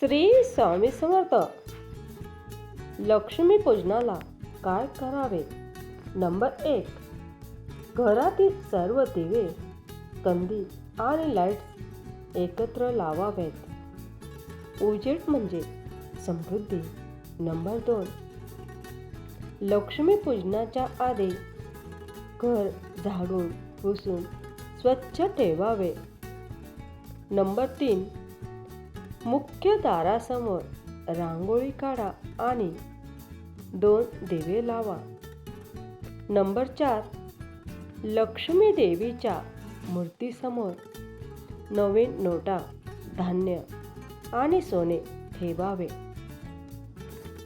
श्री स्वामी समर्थ. लक्ष्मी पूजनाला काय करावे? नंबर एक. घरातील सर्व दिवे कंदील आणि लाईट्स एकत्र लावावेत. उजेड म्हणजे समृद्धी. नंबर दोन. लक्ष्मी पूजनाच्या आधी घर झाडून पुसून स्वच्छ ठेवावे. नंबर तीन. मुख्य दारासमोर रांगोळी काढा आणि दोन दिवे लावा. नंबर चार लक्ष्मी देवीच्या मूर्तीसमोर नवीन नोटा धान्य आणि सोने ठेवावे.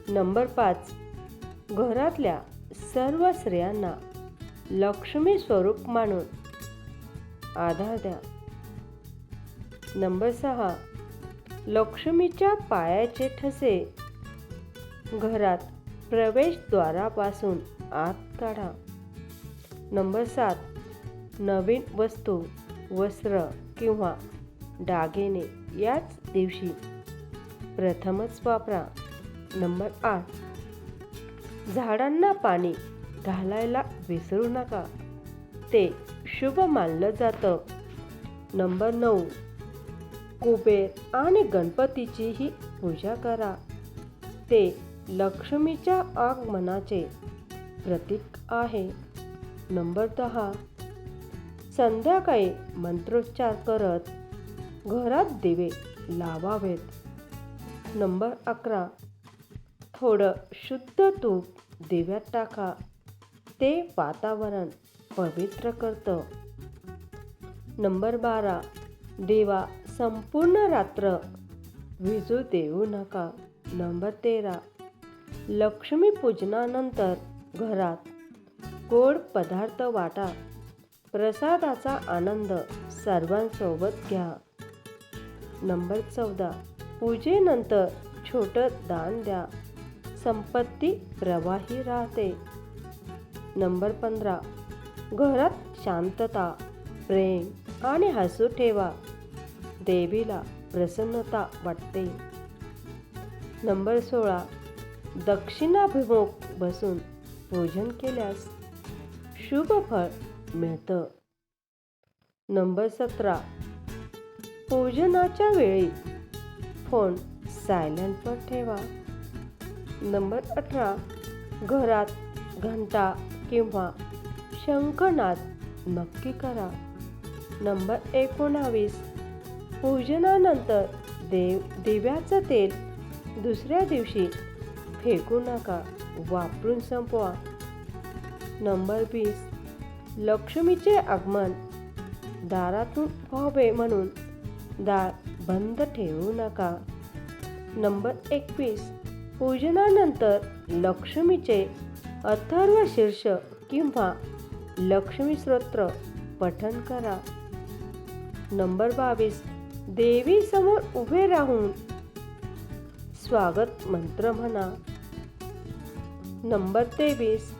नंबर पाच घरातल्या सर्व स्त्रियांना लक्ष्मी स्वरूप मानून आधार द्या. नंबर सहा लक्ष्मीच्या पायाचे ठसे. घरात प्रवेशद्वारापासून आत काढा. नंबर सात. नवीन वस्तू वस्त्र किंवा दागिने याच दिवशी प्रथमच वापरा. नंबर आठ. झाडांना पाणी घालायला विसरू नका. ते शुभ मानलं जातं. नंबर नऊ. कुबेर आणि गणपतीचीही पूजा करा. ते लक्ष्मीच्या आगमनाचे प्रतीक आहे. नंबर दहा. संध्याकाळी मंत्रोच्चार करत घरात दिवे लावावेत. नंबर अकरा. थोडं शुद्ध तूप दिव्यात टाका. ते वातावरण पवित्र करतं. नंबर बारा. देवा संपूर्ण रात्र विजू देऊ नका. नंबर तेरा. लक्ष्मीपूजनानंतर घरात गोड पदार्थ वाटा. प्रसादाचा आनंद सर्वांसोबत घ्या. नंबर चौदा. पूजेनंतर छोटं दान द्या. संपत्ती प्रवाही राहते. नंबर पंधरा. घरात शांतता प्रेम आणि हसू ठेवा. देवीला प्रसन्नता वाटते. नंबर सोळा. दक्षिणाभिमुख बसून पूजन केल्यास शुभ फळ मिळतं. नंबर सतरा. पूजनाच्या वेळी फोन सायलेंटवर ठेवा. नंबर अठरा. घरात घंटा किंवा शंखनाद नक्की करा. नंबर एकोणावीस. पूजनानंतर देव दिव्याचं तेल दुसऱ्या दिवशी फेकू नका वापरून संपवा. नंबर वीस. लक्ष्मीचे आगमन. दारातून व्हावे म्हणून दार बंद ठेवू नका. नंबर एकवीस. पूजनानंतर लक्ष्मीचे अथर्व शीर्ष किंवा लक्ष्मी स्तोत्र पठण करा. नंबर बावीस. देवी समोर उभे राहून स्वागत मंत्र म्हणा. नंबर तेवीस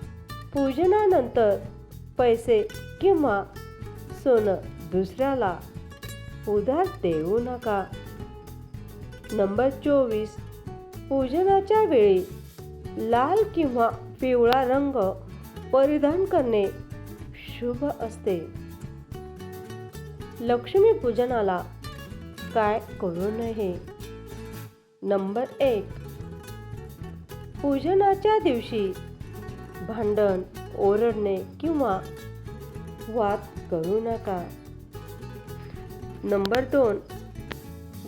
पूजनानंतर पैसे किंवा सोनं दुसऱ्याला उधार देऊ नका. नंबर चोवीस पूजनाच्या वेळी लाल किंवा पिवळा रंग परिधान करणे शुभ असते. लक्ष्मी पूजनाला काय करू नये नंबर एक. पूजनाच्या दिवशी भांडण ओरडणे किंवा वाद करू नका. नंबर दोन.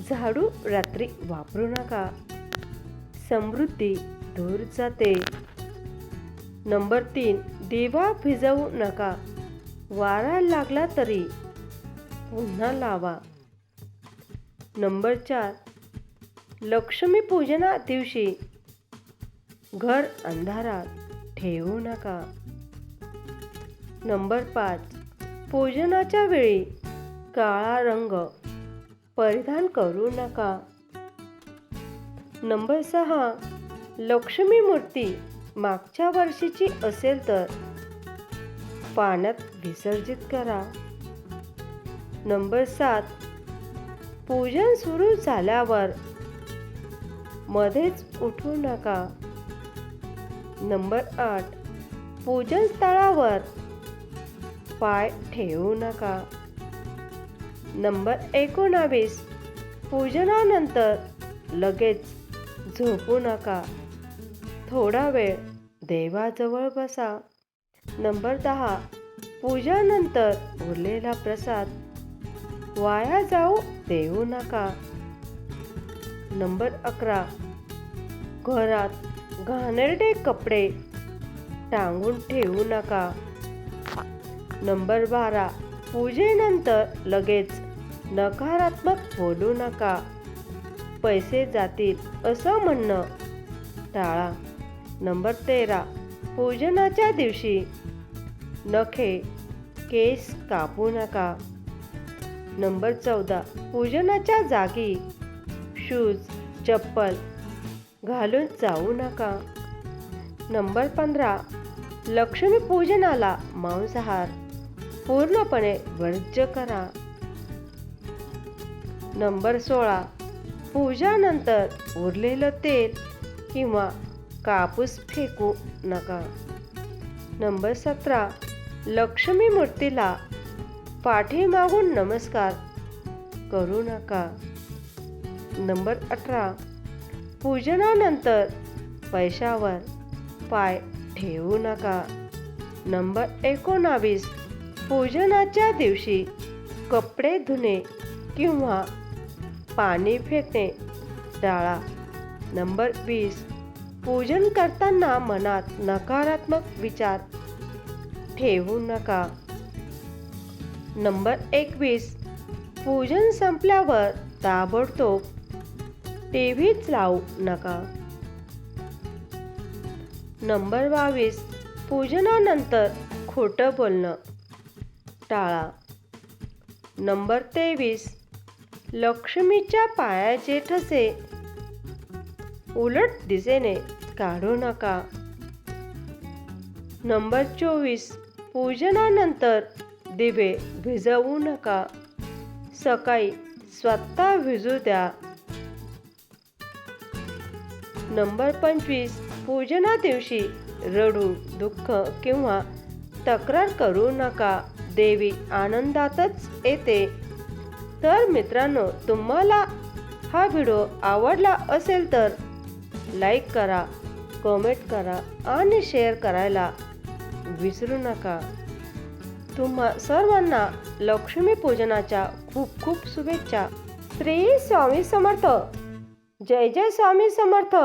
झाडू रात्री वापरू नका. समृद्धी दूर जाते. नंबर तीन. दिवा भिजवू नका. वारा लागला तरी पुन्हा लावा. नंबर चार. लक्ष्मी पूजना दिवशी घर अंधारात ठेवू नका. नंबर पाच. पूजनाच्या वेळी काळा रंग परिधान करू नका. नंबर सहा. लक्ष्मी मूर्ती मागच्या वर्षीची असेल तर पाण्यात विसर्जित करा. नंबर सात. पूजन सुरू झाल्यावर मध्येच उठू नका. नंबर आठ. पूजन स्थळावर पाय ठेवू नका. नंबर एकोणावीस. पूजनानंतर लगेच झोपू नका. थोडा वेळ देवाजवळ बसा. नंबर दहा. पूजानंतर उरलेला प्रसाद वाया जाऊ देऊ नका नंबर अकरा. घरात घाणेरडे कपडे टांगून ठेवू नका. नंबर बारा. पूजेनंतर लगेच नकारात्मक बोलू नका. पैसे जातील असं म्हणणं टाळा. नंबर तेरा. पूजनाच्या दिवशी नखे केस कापू नका. नंबर चौदा. पूजनाच्या जागी शूज चप्पल घालून जाऊ नका. नंबर पंधरा. लक्ष्मी पूजनाला मांसाहार पूर्णपणे वर्ज्य करा. नंबर सोळा. पूजानंतर उरलेलं तेल किंवा कापूस फेकू नका. नंबर सतरा. लक्ष्मी मूर्तीला पाठीमागून नमस्कार करू नका. नंबर अठरा. पूजनानंतर पैशावर पाय ठेवू नका. नंबर एकोणावीस. पूजनाच्या दिवशी कपडे धुणे किंवा पाणी फेकणे टाळा. नंबर वीस. पूजन करताना मनात नकारात्मक विचार ठेवू नका. नंबर एकवीस. पूजन संपल्यावर ताबडतोब टी व्हीच लावू नका. नंबर बावीस. पूजनानंतर खोटं बोलणं. टाळा. नंबर तेवीस. लक्ष्मीच्या पायाचे ठसे उलट दिशेने काढू नका. नंबर चोवीस. पूजनानंतर दिवे भिजवू नका. सकाळी स्वतः भिजू द्या. नंबर पंचवीस पूजना दिवशी रडू दुःख किंवा तक्रार करू नका. देवी आनंदातच येते. तर मित्रांनो तुम्हाला हा व्हिडिओ आवडला असेल तर लाईक करा कमेंट करा आणि शेअर करायला विसरू नका. तुम्हा सर्वांना लक्ष्मी पूजनाच्या खूप खूप शुभेच्छा. श्री स्वामी समर्थ. जय जय स्वामी समर्थ.